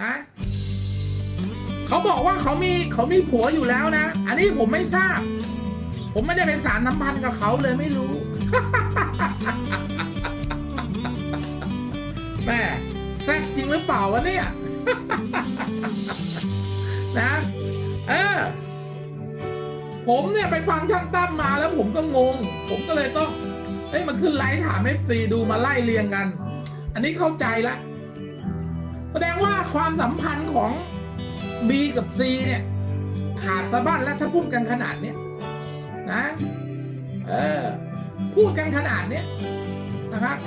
นะเขาบอกว่าเขามีเขามีผัวอยู่แล้วนะ อันนี้ผมไม่ทราบ ผมไม่ได้เป็นสารน้ำพันกับเขาเลยไม่รู้แม่แซกจริงหรือเปล่าวะเนี่ยนะเออผมเนี่ยไปฟังช่างตั้มมาแล้วผมก็งง ผมก็เลยต้องเอ้ยมันขึ้นไลฟ์ถามเอฟซีดูมาไล่เรียงกัน อันนี้เข้าใจละ แสดงว่าความสัมพันธ์ของ B กับ C เนี่ย ขาดสะบั้นแล้วถ้าพูดกันขนาดเนี้ยนะเออพูดกันขนาดเนี้ยนะครับ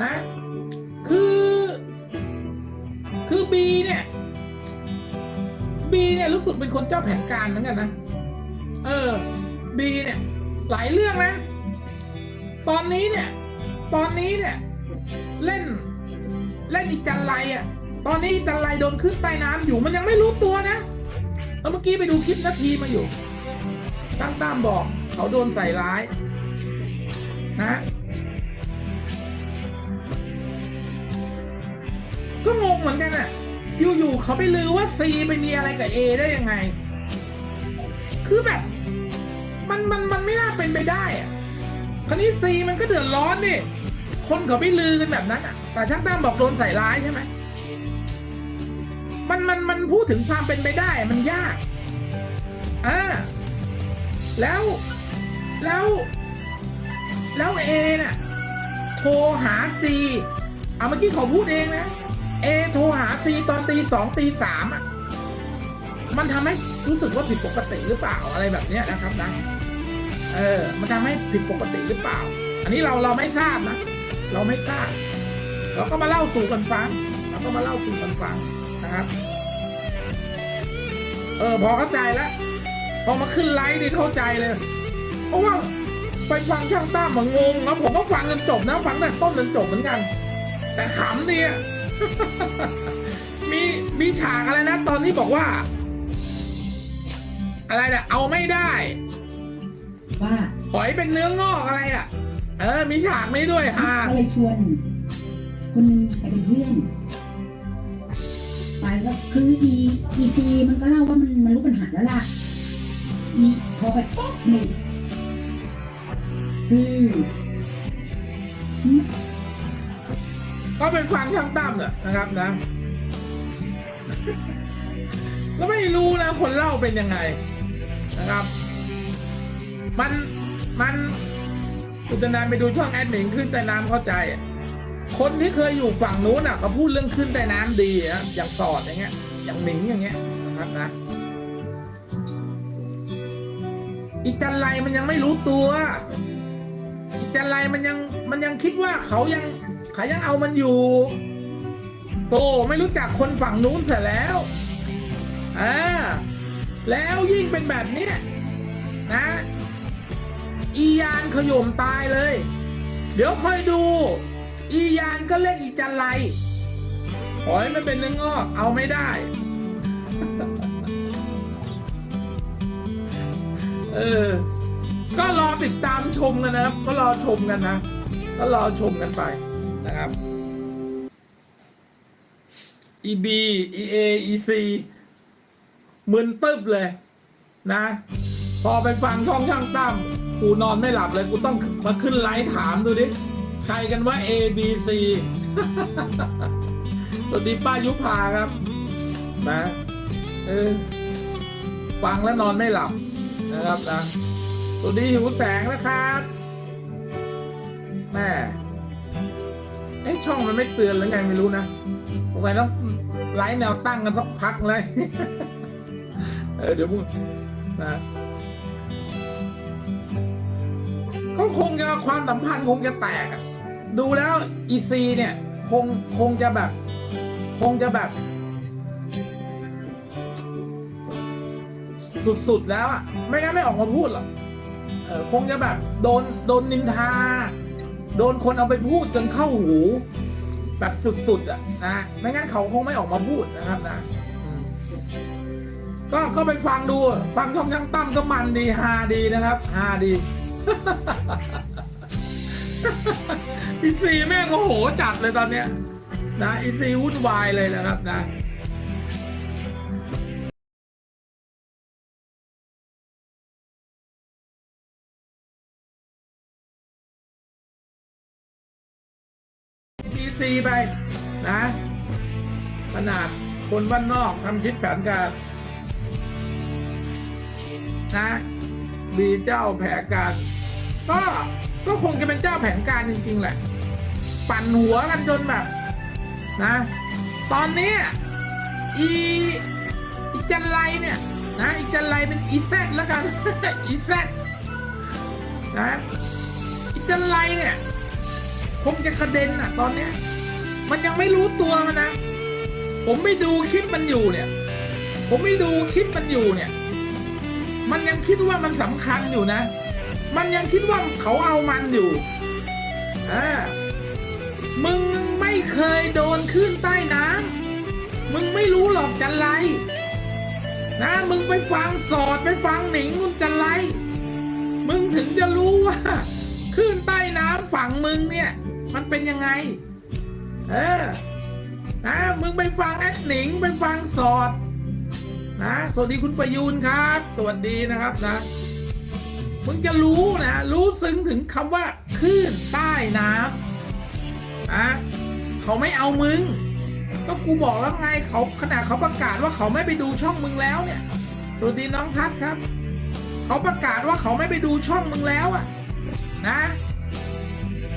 นะคือ คือ B เนี่ย B เนี่ยรู้สึกเป็นคนเจ้าแผนการเหมือนกันนะ เออ B เนี่ยหลายเรื่องนะ ตอนนี้เนี่ย ตอนนี้เนี่ย เล่น เล่นอีจันไรอะ ตอนนี้อีจันไรโดนขึ้นใต้น้ำอยู่มันยังไม่รู้ตัวนะแล้วเมื่อกี้ไปดูคลิปนาทีมาอยู่ตั้งตามบอกเขาโดนใส่ร้าย นะก็งงเหมือนกันอะ อยู่ๆเขาไปลือว่าซีไปมีอะไรกับเอได้ยังไง คือแบบ มันมันมันไม่น่าเป็นไปได้อะ คราวนี้ซีมันก็เดือดร้อนดิคนเขาไปลือกันแบบนั้นอะ แต่ช่างตั้มบอกโดนใส่ร้ายใช่ไหมมันมันมันพูดถึงความเป็นไปได้มันยากอ่าแล้วแล้วแล้วเอน่ะโทรหาซีเอาเมื่อกี้เขาพูดเองนะเอโทรหาซีตอนตีสองตีสามอะมันทำให้รู้สึกว่าผิดปกติหรือเปล่าอะไรแบบเนี้ยนะครับนะเออ มันทำให้ผิดปกติหรือเปล่า อันนี้เราเราไม่ทราบนะ เราไม่ทราบ เราก็มาเล่าสู่กันฟังเราก็มาเล่าสู่กันฟังนะครับ เออพอเข้าใจแล้วพอมาขึ้นไลฟ์นี่เข้าใจเลย เพราะว่าไปฟังช่างตั้มมางงแล้วผมก็ฟังจนจบนะฟังแต่ต้นจนจบเหมือนกัน แต่ขำดีอะมีมีฉากอะไรนะ ตอนนี้บอกว่า อะไรเนี่ยเอาไม่ได้ ว่าหอยเป็นเนื้องอกอะไรอะ เออ มีฉากนี้ด้วยฮะก็เลยชวน คนหนึงไปเป็นเพื่อนไปก็คืออีอีซีมันก็เล่าว่ามันมันรู้ปัญหาแล้วล่ะอีพอไปป๊อกหนึ่งคือก็เป็นฟังช่างตั้มเนี่ยนะครับนะ แล้วไม่รู้นะคนเล่าเป็นยังไงนะครับ มันมันคุณตนานไปดูช่องแอดหนิงขึ้นใต้น้ำเข้าใจ คนที่เคยอยู่ฝั่งนู้นอะเขาพูดเรื่องขึ้นใต้น้ำดีอะอย่างสอดอย่างเงี้ย อย่างหนิงอย่างเงี้ยนะครับนะอีจันไรมันยังไม่รู้ตัวอีจันไรมันยังมันยังคิดว่าเขายังเขายังเอามันอยู่โตไม่รู้จักคนฝั่งนู้นเสียแล้วอ่าแล้วยิ่งเป็นแบบนี้นะ อียานขย่มตายเลย เดี๋ยวค่อยดู อียานก็เล่นอีจันไรขอให้มันเป็นเนื้องอก เอาไม่ได้ เออ ก็รอติดตามชมกันนะครับ ก็รอชมกันนะ ก็รอชมกันไปนะครับ EB EA EC มึนตึ๊บเลยนะ พอไปฟังช่องช่างตั้มกูนอนไม่หลับเลย กูต้องมาขึ้นไลฟ์ถามดูดิ ใครกันว่า A B C สวัสดีป้ายุพาครับ นะเออฟังแล้วนอนไม่หลับนะครับนะสวัสดีหิวแสงนะครับแม่เอ๊ะช่องมันไม่เตือนหรือไงไม่รู้นะสงสัยต้องไลฟ์แนวตั้งกันสักพักเลยเออเดี๋ยวมึงนะก็คงจะความสัมพันธ์คงจะแตกอะ ดูแล้วอีซีเนี่ย คงคงจะแบบ คงจะแบบ สุดๆแล้วอะไม่งั้นไม่ออกมาพูดหรอกเออคงจะแบบ โดนโดนนินทา โดนคนเอาไปพูดจนเข้าหู แบบสุดๆอะนะไม่งั้นเขาคงไม่ออกมาพูดนะครับนะก็ก็ไปฟังดู ฟังช่องช่างตั้มก็มันดีฮาดีนะครับฮาดี พี่ซีแม่งโอ้โหจัดเลยตอนเนี้ยนะอีซีวุ่นวายเลยนะครับนะทีซีไปนะ ขนาดคนบ้านนอกทำคิดแผนการนะมีเจ้าแผนการก็ ก็คงจะเป็นเจ้าแผนการจริง ๆ แหละ ปั่นหัวกันจนแบบ นะ ตอนนี้อีอีจันไรเนี่ยนะอีจันไรเป็นอีแซดแล้วกันอีแซดนะอีจันไรเนี่ยคงจะกระเด็นอะ ตอนเนี้ยมันยังไม่รู้ตัวมันนะ ผมไม่ดูคลิปมันอยู่เนี่ย ผมไม่ดูคลิปมันอยู่เนี่ย มันยังคิดว่ามันสำคัญอยู่นะ มันยังคิดว่าเขาเอามันอยู่อ่ามึงไม่เคยโดนขึ้นใต้น้ำมึงไม่รู้หรอกจันไร นะ มึงไปฟังสอดไปฟังหนิงมึงจันไร มึงถึงจะรู้ว่าคลื่นใต้น้ำฝั่งมึงเนี่ย มันเป็นยังไง เออ นะ มึงไปฟังแอดหนิงไปฟังสอด นะ สวัสดีคุณประยูนครับ สวัสดีนะครับนะ มึงจะรู้นะ รู้ซึ้งถึงคำว่าคลื่นใต้น้ำอะเขาไม่เอามึง ก็กูบอกแล้วไงเขาขนาดเขาประกาศว่าเขาไม่ไปดูช่องมึงแล้วเนี่ยสวัสดีน้องทัศครับ เขาประกาศว่าเขาไม่ไปดูช่องมึงแล้วอะนะ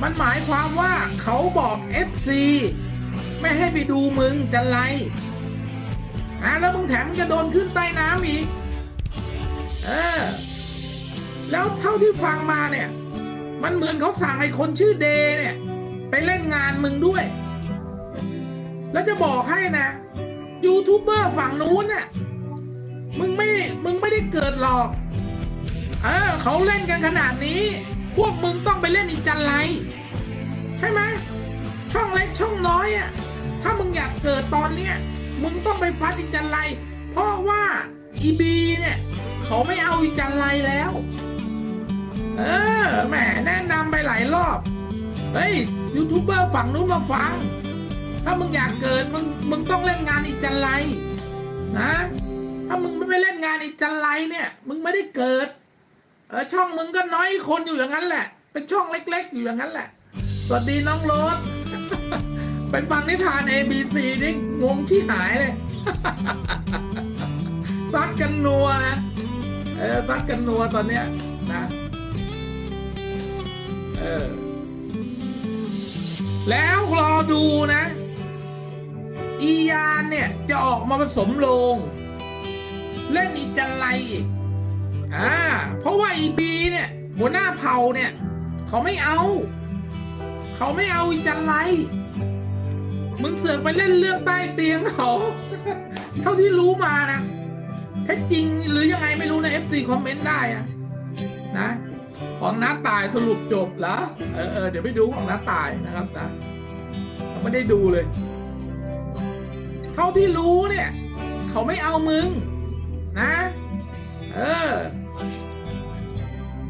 มันหมายความว่าเขาบอก FC ไม่ให้ไปดูมึงจะไรอะแล้วมึงแถมจะโดนขึ้นใต้น้ำอีก แล้วเท่าที่ฟังมาเนี่ย มันเหมือนเขาสั่งให้คนชื่อเดเนี่ย ไปเล่นงานมึงด้วย แล้วจะบอกให้นะยูทูบเบอร์ฝั่งนู้นน่ะมึงไม่ มึงไม่ได้เกิดหรอก เออเขาเล่นกันขนาดนี้ พวกมึงต้องไปเล่นอีจันไร ใช่ไหมช่องเล็กช่องน้อยอะ ถ้ามึงอยากเกิดตอนเนี้ย มึงต้องไปฟัดอีจันไร เพราะว่าอีบีเนี่ย เขาไม่เอาอีจันไรแล้ว เออแหมแนะนำไปหลายรอบ เฮ้ยยูทูบเบอร์ฝั่งนู้นมาฟัง ถ้ามึงอยากเกิดมึงมึงต้องเล่นงานอีจันไรนะถ้ามึงไม่ไปเล่นงานอีจันไรเนี่ย มึงไม่ได้เกิดเออช่องมึงก็น้อยคนอยู่อย่างนั้นแหละ เป็นช่องเล็ก ๆ อยู่อย่างนั้นแหละ สวัสดีน้องโรสไปฟังนิทาน A B C นี่งงที่หายเลยซัดกันนัวนะเออซัดกันนัวตอนเนี้ยนะ เออ แล้วรอดูนะ อียานเนี่ย จะออกมาผสมลง เล่นอีจันไรอีกอ่า เพราะว่าอีบีเนี่ย หัวหน้าเผ่าเนี่ย เขาไม่เอา เขาไม่เอาอีจันไร มึงเสือกไปเล่นเรื่องใต้เตียงเขาเท่าที่รู้มานะแท้จริงหรือยังไงไม่รู้นะ FC คอมเมนต์ได้อะนะ ของน้าตายสรุปจบแล้วเออเออเดี๋ยวไปดูของน้าตายนะครับนะยังไม่ได้ดูเลยเท่าที่รู้เนี่ย เขาไม่เอามึง นะ เออ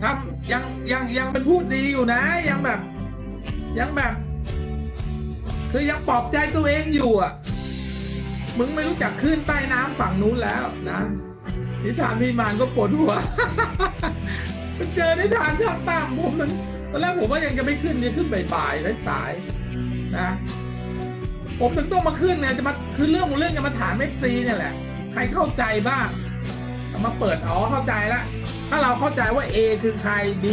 ทำยังยังยังเป็นพูดดีอยู่นะ ยังแบบ ยังแบบ คือยังปลอบใจตัวเองอยู่อะ มึงไม่รู้จักขึ้นใต้น้ำฝั่งนู้นแล้วนะนิทานพี่มานก็ปวดหัว เจอนิทานช่างตั้งผมนึงตอนแรกผมว่ายังจะไม่ขึ้นจะขึ้นบ่ายๆสายๆนะ ผมถึงต้องมาขึ้นเนี่ยจะมาคือเรื่องของเรื่องจะมาถามเอฟซีเนี่ยแหละ ใครเข้าใจบ้างมาเปิดอ๋อเข้าใจละถ้าเราเข้าใจว่า A คือใคร B